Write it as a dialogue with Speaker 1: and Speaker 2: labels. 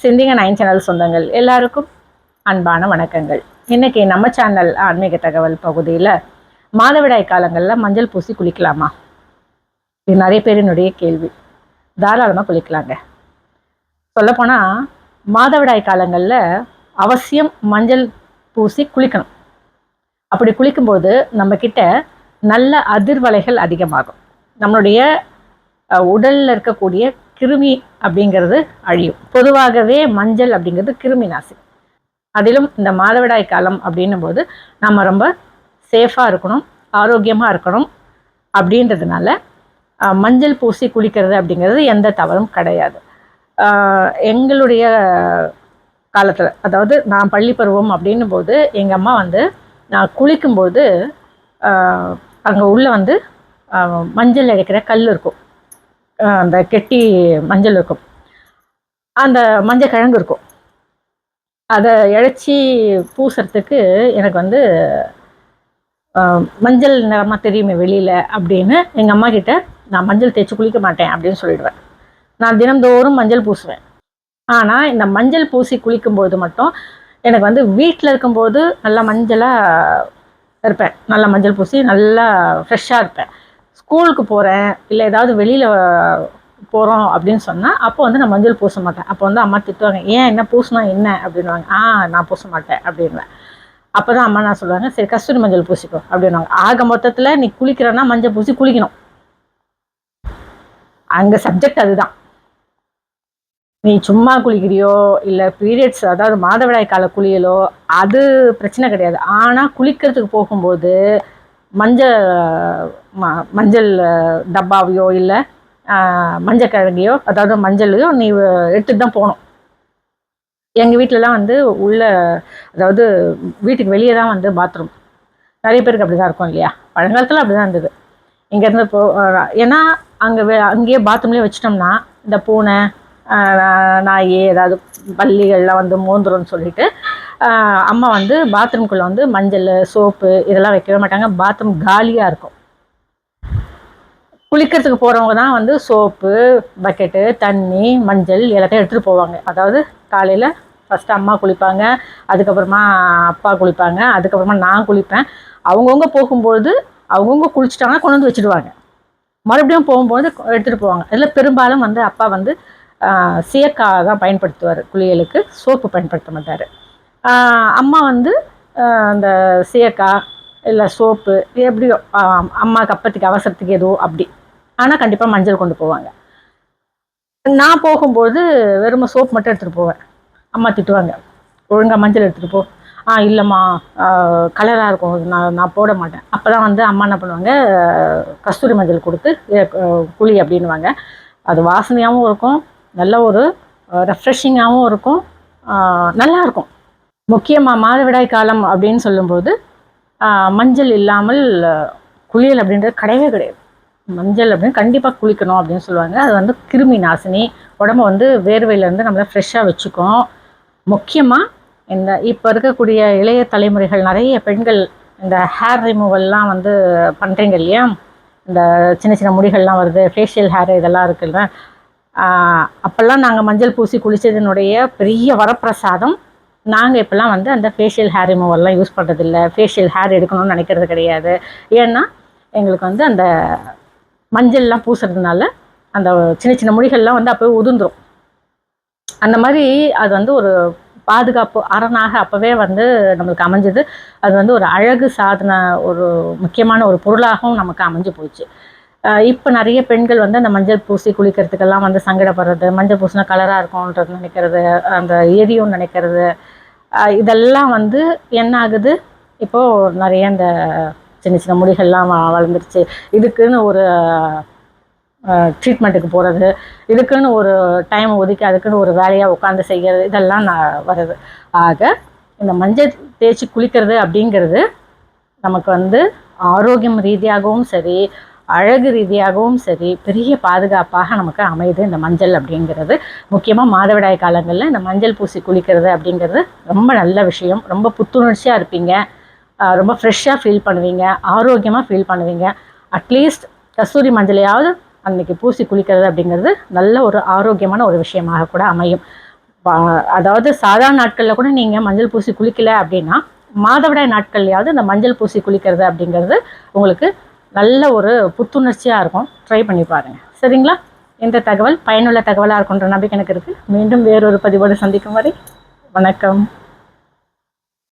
Speaker 1: சிந்திங்க nine channel சொந்தங்கள் எல்லாருக்கும் அன்பான வணக்கங்கள். இன்னைக்கு நம்ம சேனல் ஆன்மீக தகவல் பகுதியில் மாதவிடாய் காலங்களில் மஞ்சள் பூசி குளிக்கலாமா? இது நிறைய பேரினுடைய கேள்வி. தாராளமாக குளிக்கலாங்க. சொல்லப்போனால் மாதவிடாய் காலங்களில் அவசியம் மஞ்சள் பூசி குளிக்கணும். அப்படி குளிக்கும்போது நம்மக்கிட்ட நல்ல அதிர்வலைகள் அதிகமாகும். நம்மளுடைய உடலில் இருக்கக்கூடிய கிருமி அப்படிங்கிறது அழியும். பொதுவாகவே மஞ்சள் அப்படிங்கிறது கிருமி நாசி. அதிலும் இந்த மாதவிடாய் காலம் அப்படின்னும் போது நம்ம ரொம்ப சேஃபாக இருக்கணும் ஆரோக்கியமாக இருக்கணும் அப்படின்றதுனால மஞ்சள் பூசி குளிக்கிறது அப்படிங்கிறது எந்த தவறும் கிடையாது. எங்களுடைய காலத்தில் அதாவது நான் பள்ளி பருவம் அப்படின்னும் போது எங்கள் அம்மா வந்து நான் குளிக்கும்போது அங்கே உள்ளே வந்து மஞ்சள் அடிக்கிற கல் இருக்கும். அந்த கெட்டி மஞ்சள் இருக்கும். அந்த மஞ்சள் கிழங்கு இருக்கும். அதை இழைச்சி பூசுறதுக்கு எனக்கு வந்து மஞ்சள் நிறமாக தெரியுமே வெளியில் அப்படின்னு எங்கள் அம்மா கிட்ட நான் மஞ்சள் தேய்ச்சி குளிக்க மாட்டேன் அப்படின்னு சொல்லிடுவேன். நான் தினந்தோறும் மஞ்சள் பூசுவேன். ஆனால் இந்த மஞ்சள் பூசி குளிக்கும்போது மட்டும் எனக்கு வந்து வீட்டில் இருக்கும்போது நல்லா மஞ்சளாக இருப்பேன். நல்லா மஞ்சள் பூசி நல்லா ஃப்ரெஷ்ஷாக இருப்பேன். ஸ்கூலுக்கு போகிறேன் இல்லை ஏதாவது வெளியில் போகிறோம் அப்படின்னு சொன்னால் அப்போ வந்து நான் மஞ்சள் பூச மாட்டேன். அப்போ வந்து அம்மா திட்டுவாங்க ஏன் என்ன பூசினா என்ன? அப்படின்வாங்க ஆ நான் பூச மாட்டேன் அப்படின்வேன் அப்போ தான் அம்மா நான் சொல்லுவாங்க சரி கஸ்தூரி மஞ்சள் பூசிக்கோ அப்படின்வாங்க ஆக மொத்தத்தில் நீ குளிக்கிறன்னா மஞ்சள் பூசி குளிக்கணும். அங்கே சப்ஜெக்ட் அதுதான். நீ சும்மா குளிக்கிறியோ இல்லை பீரியட்ஸ் அதாவது மாதவிடாய் கால குளியலோ அது பிரச்சனை கிடையாது. ஆனால் குளிக்கிறதுக்கு போகும்போது மஞ்சள் ம மஞ்சள் டப்பாவையோ இல்லை மஞ்சள் கிழங்கையோ அதாவது மஞ்சளையோ நீ எடுத்துட்டு தான் போகணும். எங்கள் வீட்டிலலாம் வந்து உள்ள அதாவது வீட்டுக்கு வெளியே தான் வந்து பாத்ரூம் நிறைய பேருக்கு அப்படி தான் இருக்கும் இல்லையா? பழங்காலத்தில் அப்படி தான் இருந்தது இங்கேருந்து போ ஏன்னா அங்கே அங்கேயே பாத்ரூம்லேயே வச்சிட்டோம்னா இந்த பூனை நாய் ஏதாவது பள்ளிகள்லாம் வந்து மோந்துரும்னு சொல்லிட்டு அம்மா வந்து பாத்ரூம்குள்ளே வந்து மஞ்சள் சோப்பு இதெல்லாம் வைக்கவே மாட்டாங்க. பாத்ரூம் காலியாக இருக்கும். குளிக்கிறதுக்கு போகிறவங்க தான் வந்து சோப்பு பக்கெட்டு தண்ணி மஞ்சள் எல்லாத்தையும் எடுத்துகிட்டு போவாங்க. அதாவது காலையில் ஃபஸ்ட்டு அம்மா குளிப்பாங்க அதுக்கப்புறமா அப்பா குளிப்பாங்க அதுக்கப்புறமா நான் குளிப்பேன். அவங்கவுங்க போகும்போது அவங்கவுங்க குளிச்சிட்டாங்கன்னா கொண்டு வந்து வச்சுடுவாங்க. மறுபடியும் போகும்போது எடுத்துகிட்டு போவாங்க. இதில் பெரும்பாலும் வந்து அப்பா வந்து சீயக்காய் தான் பயன்படுத்துவார். குளியலுக்கு சோப்பு பயன்படுத்த மாட்டார். அம்மா வந்து அந்த சீயக்காய் இல்லை சோப்பு எப்படியோ அம்மா அம்மாவுக்கு அப்பத்துக்கு அவசரத்துக்கு எதுவோ அப்படி. ஆனால் கண்டிப்பாக மஞ்சள் கொண்டு போவாங்க. நான் போகும்போது வெறும் சோப் மட்டும் எடுத்துகிட்டு போவேன். அம்மா திட்டுவாங்க. ஒழுங்காக மஞ்சள் எடுத்துகிட்டு போ. ஆ இல்லைம்மா. கலராக இருக்கும். நான் நான் போட மாட்டேன். அப்போ தான் வந்து அம்மா என்ன பண்ணுவாங்க கஸ்தூரி மஞ்சள் கொடுத்து குழி அப்படின்வாங்க அது வாசனையாகவும் இருக்கும். நல்ல ஒரு ரெஃப்ரெஷிங்காகவும் இருக்கும். நல்லாயிருக்கும். நல்லா இருக்கும் முக்கியமாக மாதவிடாய் காலம் அப்படின்னு சொல்லும்போது மஞ்சள் இல்லாமல் குளியல் அப்படின்றது கிடையவே கிடையாது. மஞ்சள் அப்படின்னு கண்டிப்பாக குளிக்கணும் அப்படின்னு சொல்லுவாங்க. அது வந்து கிருமி நாசினி. உடம்ப வந்து வேர்வையிலேருந்து நம்மளை ஃப்ரெஷ்ஷாக வச்சுக்கும். முக்கியமாக இந்த இப்போ இருக்கக்கூடிய இளைய தலைமுறைகள் நிறைய பெண்கள் இந்த ஹேர் ரிமூவல்லாம் வந்து பண்ணுறீங்க இல்லையா? இந்த சின்ன சின்ன முடிகள்லாம் வருது ஃபேஷியல் ஹேர் இதெல்லாம் இருக்குல்ல. அப்போல்லாம் நாங்கள் மஞ்சள் பூசி குளித்ததனுடைய பெரிய வரப்பிரசாதம். நாங்கள் இப்போல்லாம் வந்து அந்த ஃபேஷியல் ஹேர் ரிமூவல்லாம் யூஸ் பண்ணுறதில்ல ஃபேஷியல் ஹேர் எடுக்கணும்னு நினைக்கிறது கிடையாது. ஏன்னா எங்களுக்கு வந்து அந்த மஞ்சள்லாம் பூசுறதுனால அந்த சின்ன சின்ன முடிகள்லாம் வந்து அப்போவே உதிர்ந்துடும் அந்த மாதிரி அது வந்து ஒரு பாதுகாப்பு அரணாக அப்போவே வந்து நம்மளுக்கு அமைஞ்சது. அது வந்து ஒரு அழகு சாதன ஒரு முக்கியமான ஒரு பொருளாகவும் நமக்கு அமைஞ்சு போச்சு. இப்போ நிறைய பெண்கள் வந்து அந்த மஞ்சள் பூசி குளிக்கிறதுக்கெல்லாம் வந்து சங்கடப்படுறது. மஞ்சள் பூசினா கலராக இருக்கும்ன்றது நினைக்கிறது அந்த எரியும் நினைக்கிறது. இதெல்லாம் வந்து என்ன ஆகுது? இப்போது நிறைய இந்த சின்ன சின்ன முடிகள்லாம் வ- வளர்ந்துருச்சு. இதுக்குன்னு ஒரு ட்ரீட்மெண்ட்டுக்கு போகிறது இதுக்குன்னு ஒரு டைம் ஒதுக்கி அதுக்குன்னு ஒரு வேலையாக உட்காந்து செய்கிறது இதெல்லாம் நான் வருது. ஆக இந்த மஞ்சள் தேய்ச்சி குளிக்கிறது அப்படிங்கிறது நமக்கு வந்து ஆரோக்கியம் ரீதியாகவும் சரி அழகு ரீதியாகவும் சரி பெரிய பாதுகாப்பாக நமக்கு அமையுது இந்த மஞ்சள் அப்படிங்கிறது. முக்கியமாக மாதவிடாய் காலங்களில் இந்த மஞ்சள் பூசி குளிக்கிறது அப்படிங்கிறது ரொம்ப நல்ல விஷயம். ரொம்ப புத்துணர்ச்சியாக இருப்பீங்க. ரொம்ப ஃப்ரெஷ்ஷாக ஃபீல் பண்ணுவீங்க. ஆரோக்கியமாக ஃபீல் பண்ணுவீங்க. அட்லீஸ்ட் கஸ்தூரி மஞ்சளையாவது அன்னைக்கு பூசி குளிக்கிறது அப்படிங்கிறது நல்ல ஒரு ஆரோக்கியமான ஒரு விஷயமாக கூட அமையும். அதாவது சாதாரண நாட்களில் கூட நீங்கள் மஞ்சள் பூசி குளிக்கலை அப்படின்னா மாதவிடாய் நாட்கள்லையாவது இந்த மஞ்சள் பூசி குளிக்கிறது அப்படிங்கிறது உங்களுக்கு நல்ல ஒரு புத்துணர்ச்சியாக இருக்கும். ட்ரை பண்ணி பாருங்கள் சரிங்களா? இந்த தகவல் பயனுள்ள தகவலாக இருக்குன்ற நம்பிக்கை எனக்கு இருக்குது மீண்டும் வேறொரு பதிவோடு சந்திக்கும் வரை வணக்கம்.